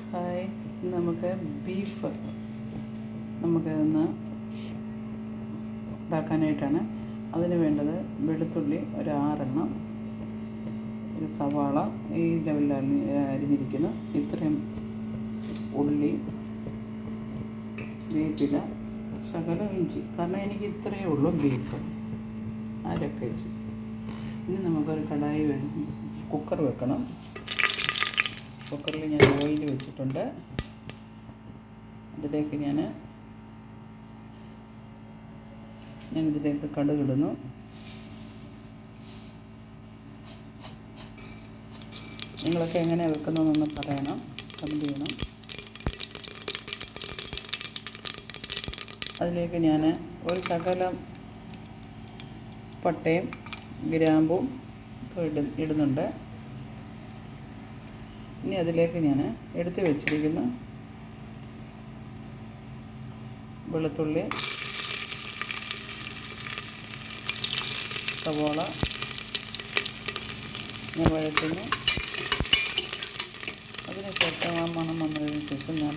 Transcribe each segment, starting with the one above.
Hi നമുക്ക് beef നമുക്ക് ഇന്ന് ഉണ്ടാക്കാനായിട്ടാണ്. അതിന് വേണ്ടത് വെളുത്തുള്ളി ഒരു ആറെണ്ണം ഒരു സവാള ഈ ലെവലിൽ അരിഞ്ഞ് അരിഞ്ഞിരിക്കുന്നു. ഇത്രയും ഉള്ളി വേപ്പില ശകലം ഇഞ്ചി. കാരണം എനിക്ക് ഇത്രയേ ഉള്ളൂ ബീഫ് അരക്ക വെച്ച് ഇനി നമുക്കൊരു കടായി വേണം കുക്കർ വെക്കണം. കുക്കറിൽ ഞാൻ ഓയിൽ വെച്ചിട്ടുണ്ട്. അതിലേക്ക് ഞാൻ ഞാൻ ഇതിലേക്ക് കടുകിടുന്നു നിങ്ങളൊക്കെ എങ്ങനെ വെക്കുന്നതെന്നൊന്ന് പറയണം. കമന്റ് ചെയ്യണം. അതിലേക്ക് ഞാൻ ഒരു ശകലം പട്ടയും ഗ്രാമ്പും ഇടുന്നുണ്ട്. ഇനി അതിലേക്ക് ഞാൻ എടുത്ത് വെച്ചിരിക്കുന്ന വെളുത്തുള്ളി സവോള ഞാൻ വഴറ്റുന്നു. അതിനുശേഷം ആ മണം വന്നതിന് ശേഷം ഞാൻ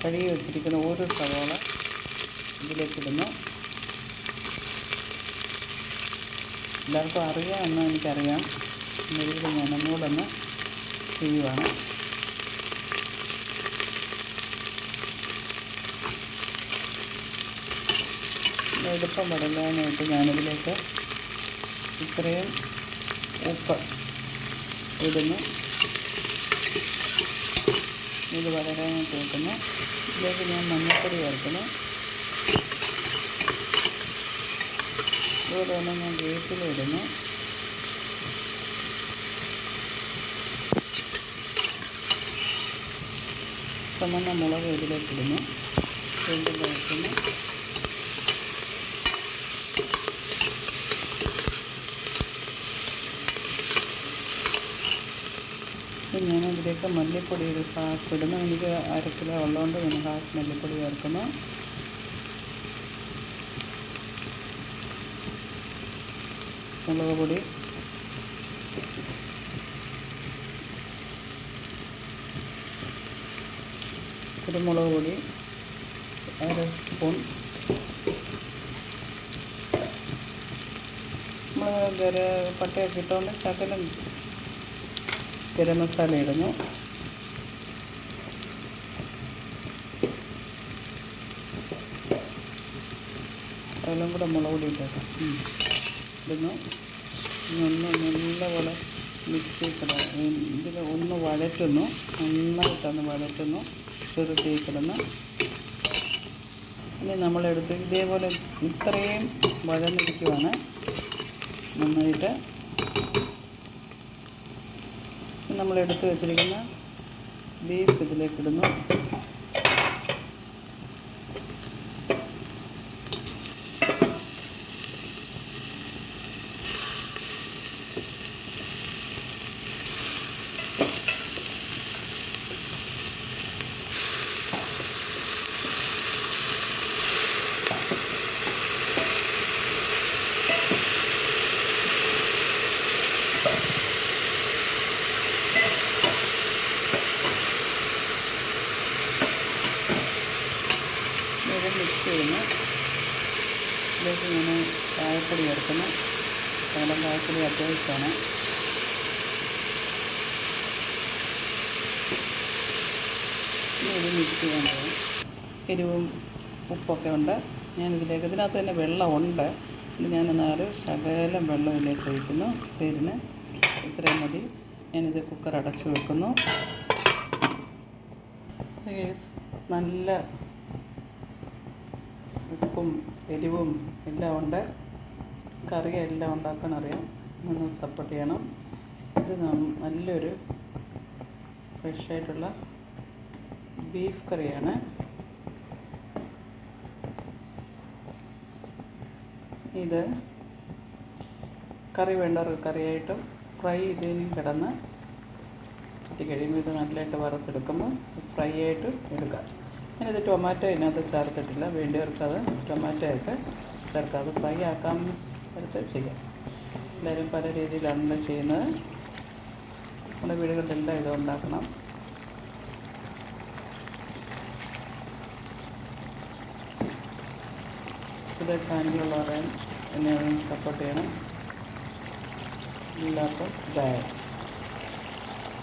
കഴുകി വെച്ചിരിക്കുന്ന ഒരു സവോള ഇതിലേക്കിടുന്നു. എല്ലാവർക്കും അറിയാമെന്ന് എനിക്കറിയാം. എങ്കിലും ഞാൻ ഒന്നുകൂടെ ഒന്ന് ചെയ്യുവാണ്. എളുപ്പം വടങ്ങാനായിട്ട് ഞാനിതിലേക്ക് ഇത്രയും ഉപ്പ് ഇടുന്നു. ഇത് വളരാനായിട്ട് വെക്കുന്നു. ഇതിലേക്ക് ഞാൻ മഞ്ഞൾപ്പൊടി ചേർക്കുന്നു. അതുപോലെ തന്നെ ഞാൻ വേപ്പില ഇടുന്നു. ചുമന്ന മുളക് ഇതിലേക്ക് ഇടുന്നു. വീണ്ടും ഞാൻ ഇതിലേക്ക് മല്ലിപ്പൊടി ഒരു ഹാഫ് ഇടുന്നു. എനിക്ക് അര കിലോ ഉള്ളതുകൊണ്ട് ഞാൻ ഹാഫ് മല്ലിപ്പൊടി ചേർക്കുന്നു. മുളക് പൊടി കുരുമുളക് പൊടി അര സ്പൂൺ ഗര പട്ടയൊക്കെ ഇട്ടുകൊണ്ട് ശകലം ഗരം മസാല ഇടുന്നു. ശകലം കൂടെ മുളക് പൊടി ഇട്ടേക്കാം ഇടുന്നു. നന്ന നല്ലപോലെ മിക്സ് ചെയ്തിടാം ഇതിൽ ഒന്ന് വഴറ്റുന്നു. നന്നായിട്ടൊന്ന് വഴറ്റുന്നു. ചെറു തീ കിടന്ന് ഇനി നമ്മളെടുത്ത് ഇതേപോലെ ഇത്രയും വഴന്നിരിക്കുവാണ്. നന്നായിട്ട് നമ്മളെടുത്ത് വെച്ചിരിക്കുന്ന ബീഫ് ഇതിലേക്ക് മിക്സ് ചെയ്യുന്നു. ഇതിലേക്ക് ഞാൻ ചായപ്പൊടി ചേർക്കുന്നു. ശകലം ചായപ്പൊടി അത്യാവശ്യമാണ് ഇത് മിക്സ് ചെയ്യാൻ പോകും എരിവും ഉപ്പൊക്കെ ഉണ്ട്. ഞാൻ ഇതിലേക്ക് ഇതിനകത്ത് തന്നെ വെള്ളമുണ്ട് ഇത് ഞാൻ നാല് ശകലം വെള്ളം ഇതിലേക്ക് ഒഴിക്കുന്നു. പേരിന് ഇത്രയും മതി. ഞാനിത് കുക്കർ അടച്ച് വെക്കുന്നു. നല്ല ഉപ്പും എരിവും എല്ലാം ഉണ്ട്. കറി എല്ലാം ഉണ്ടാക്കാൻ അറിയാം ഒന്ന് സപ്പോർട്ട് ചെയ്യണം. ഇത് നല്ലൊരു ഫ്രഷായിട്ടുള്ള ബീഫ് കറിയാണ്. ഇത് കറി വേണ്ടവർക്ക് കറിയായിട്ടും ഫ്രൈ ഇതിനും കിടന്ന് ഇട്ട് കഴിയുമ്പോൾ ഇത് നല്ലതായിട്ട് വറുത്തെടുക്കുമ്പോൾ ഫ്രൈ ആയിട്ട് എടുക്കാം. ഞാനിത് ടൊമാറ്റോ ഇതിനകത്ത് ചേർത്തിട്ടില്ല. വേണ്ടിയവർക്കത് ടൊമാറ്റോയൊക്കെ അത് ഫ്രൈ ആക്കാൻ എടുത്ത് ചെയ്യാം. എല്ലാവരും പല രീതിയിലാണല്ലോ ചെയ്യുന്നത്. നമ്മുടെ വീടുകളിലെല്ലാം ഇത് ഉണ്ടാക്കണം. ഇത് ചാനലുള്ളവരെ എന്നെ സപ്പോർട്ട് ചെയ്യണം. ഇല്ലാത്ത ഇതായാലും